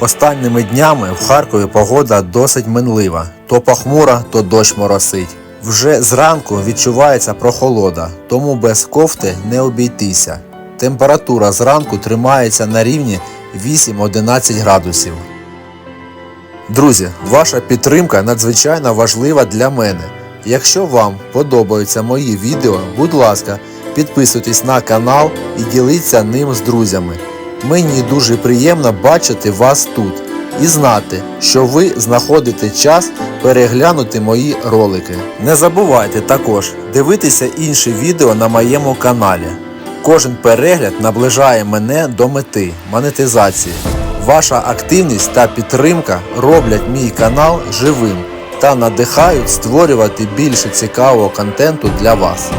Останніми днями в Харкові погода досить минлива. То похмура, то дощ моросить. Вже зранку відчувається прохолода, тому без кофти не обійтися. Температура зранку тримається на рівні 8-11 градусів. Друзі, ваша підтримка надзвичайно важлива для мене. Якщо вам подобаються мої відео, будь ласка, підписуйтесь на канал і діліться ним з друзями. Мені дуже приємно бачити вас тут і знати, що ви знаходите час переглянути мої ролики. Не забувайте також дивитися інші відео на моєму каналі. Кожен перегляд наближає мене до мети монетизації. Ваша активність та підтримка роблять мій канал живим та надихають створювати більше цікавого контенту для вас.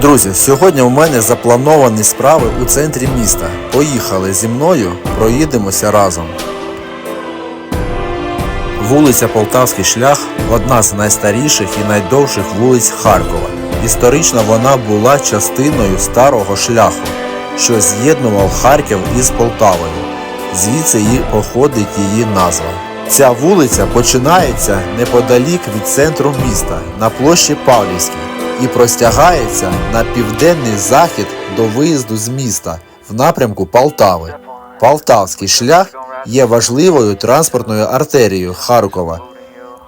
Друзі, сьогодні у мене заплановані справи у центрі міста. Поїхали зі мною, проїдемося разом. Вулиця Полтавський шлях одна з найстаріших і найдовших вулиць Харкова. Історично вона була частиною старого шляху, що з'єднував Харків із Полтавою. Звідси і походить її назва. Ця вулиця починається неподалік від центру міста на площі Павлівській і простягається на південний захід до виїзду з міста в напрямку Полтави. Полтавський шлях є важливою транспортною артерією Харкова,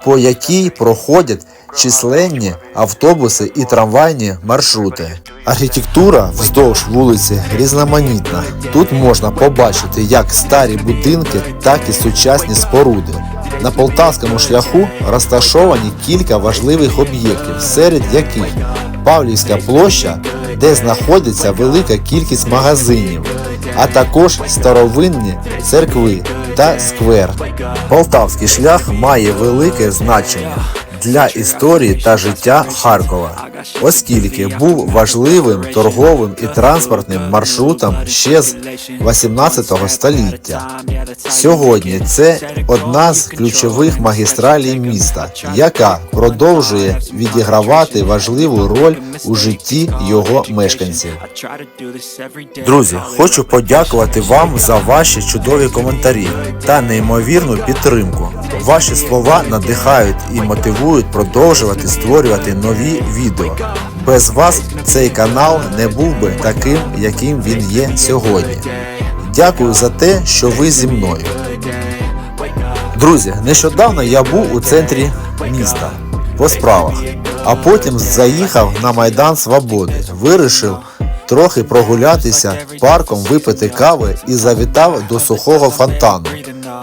по якій проходять численні автобуси і трамвайні маршрути. Архітектура вздовж вулиці різноманітна. Тут можна побачити як старі будинки, так і сучасні споруди. На полтавському шляху розташовані кілька важливих об'єктів, серед яких Павлівська площа, де знаходиться велика кількість магазинів, а також старовинні церкви та сквер. Полтавський шлях має велике значення для історії та життя Харкова, оскільки був важливим торговим і транспортним маршрутом ще з 18 століття. Сьогодні це одна з ключових магістралей міста, яка продовжує відігравати важливу роль у житті його мешканців. Друзі, хочу подякувати вам за ваші чудові коментарі та неймовірну підтримку. Ваші слова надихають і мотивують продовжувати створювати нові відео. Без вас цей канал не був би таким, яким він є сьогодні. Дякую за те, що ви зі мною. Друзі, нещодавно я був у центрі міста по справах, а потім заїхав на Майдан Свободи. Вирішив трохи прогулятися парком, випити кави і завітав до сухого фонтану.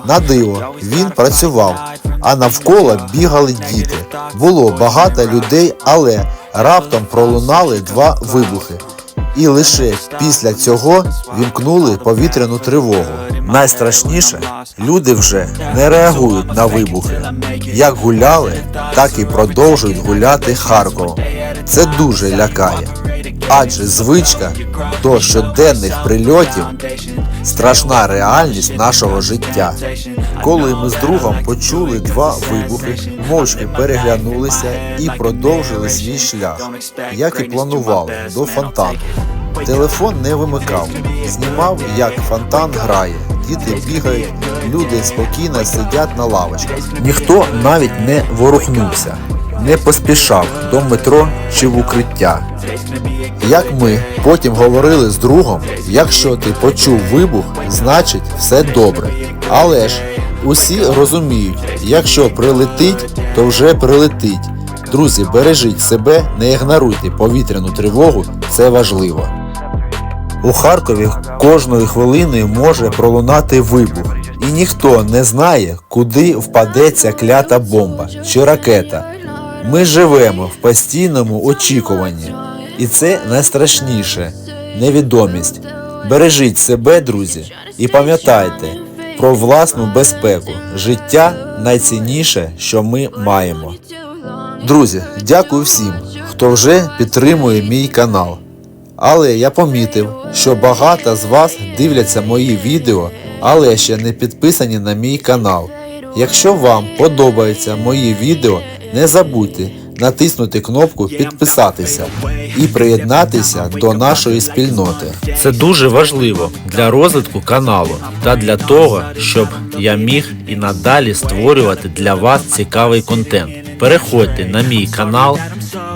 На диво, він працював, а навколо бігали діти. Було багато людей, але раптом пролунали два вибухи. І лише після цього вімкнули повітряну тривогу. Найстрашніше, люди вже не реагують на вибухи. Як гуляли, так і продовжують гуляти Харковом. Це дуже лякає. Адже звичка до щоденних прильотів страшна реальність нашого життя. Коли ми з другом почули два вибухи, мовчки переглянулися і продовжили свій шлях, як і планували, до фонтану. Телефон не вимикав, знімав, як фонтан грає. Діти бігають, люди спокійно сидять на лавочках. Ніхто навіть не ворухнувся, не поспішав до метро чи в укриття. Як ми потім говорили з другом, якщо ти почув вибух, значить все добре. Але ж усі розуміють, якщо прилетить, то вже прилетить. Друзі, бережіть себе, не ігноруйте повітряну тривогу, це важливо. У Харкові кожної хвилини може пролунати вибух, і ніхто не знає, куди впаде ця клята бомба чи ракета. Ми живемо в постійному очікуванні, і це найстрашніше невідомість. Бережіть себе, друзі, і пам'ятайте про власну безпеку. Життя найцінніше, що ми маємо. Друзі, дякую всім, хто вже підтримує мій канал. Але я помітив, що багато з вас дивляться мої відео, але ще не підписані на мій канал. Якщо вам подобаються мої відео, не забудьте натиснути кнопку підписатися і приєднатися до нашої спільноти. Це дуже важливо для розвитку каналу та для того, щоб я міг і надалі створювати для вас цікавий контент. Переходьте на мій канал,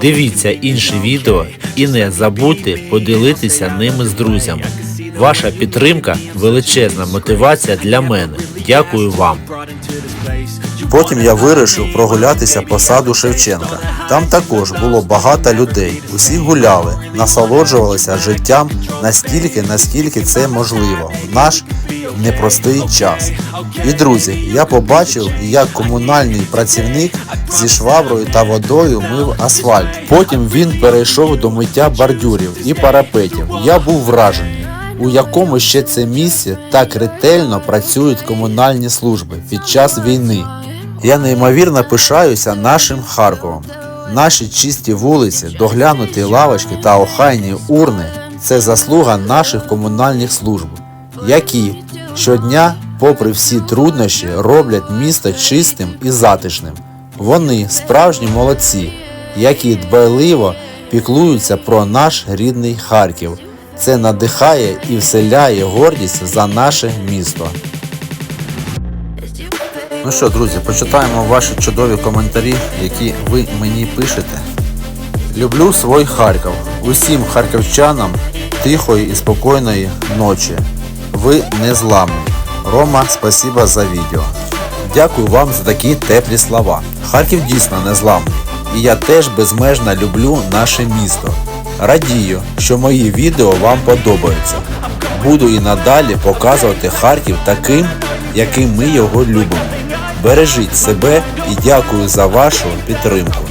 дивіться інші відео і не забудьте поділитися ними з друзями. Ваша підтримка величезна мотивація для мене. Дякую вам. Потім я вирішив прогулятися по саду Шевченка. Там також було багато людей. Усі гуляли, насолоджувалися життям настільки, наскільки це можливо в наш непростий час. І друзі, я побачив, як комунальний працівник зі шваброю та водою мив асфальт. Потім він перейшов до миття бордюрів і парапетів. Я був вражений. У якому ще це місці так ретельно працюють комунальні служби під час війни. Я неймовірно пишаюся нашим Харковом. Наші чисті вулиці, доглянуті лавочки та охайні урни це заслуга наших комунальних служб, які щодня, попри всі труднощі, роблять місто чистим і затишним. Вони справжні молодці, які дбайливо піклуються про наш рідний Харків. Це надихає і вселяє гордість за наше місто. Ну що, друзі, почитаємо ваші чудові коментарі, які ви мені пишете. Люблю свій Харків. Усім харківчанам тихої і спокійної ночі. Ви незламні. Рома, спасибо за відео. Дякую вам за такі теплі слова. Харків дійсно незламний. І я теж безмежно люблю наше місто. Радію, що мої відео вам подобаються. Буду і надалі показувати Харків таким, яким ми його любимо. Бережіть себе і дякую за вашу підтримку.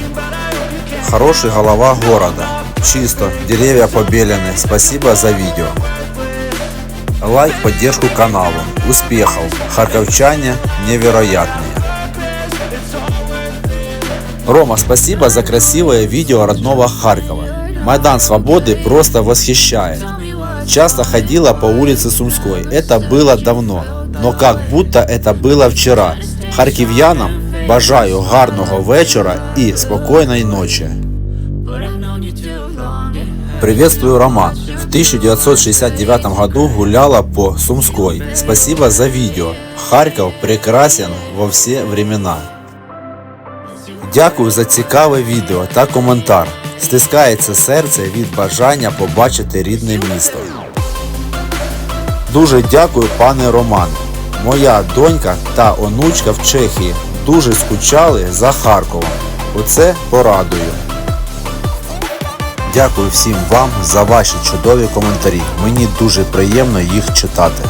Хороший голова города. Чисто, деревья побелены. Спасибо за видео. Лайк, поддержку каналу. Успехов. Харьковчане невероятные. Рома, спасибо за красивое видео родного Харькова. Майдан Свободы просто восхищает. Часто ходила по улице Сумской. Это было давно, но как будто это было вчера. Харків'янам бажаю гарного вечора і спокійної ночі. Приветствую, Роман. В 1969 году гуляла по Сумской. Спасибо за видео. Харків прекрасен во всі времена. Дякую за цікаве відео та коментар. Стискається серце від бажання побачити рідне місто. Дуже дякую, пане Роман. Моя донька та онучка в Чехії дуже скучали за Харковом. Оце порадую. Дякую всім вам за ваші чудові коментарі. Мені дуже приємно їх читати.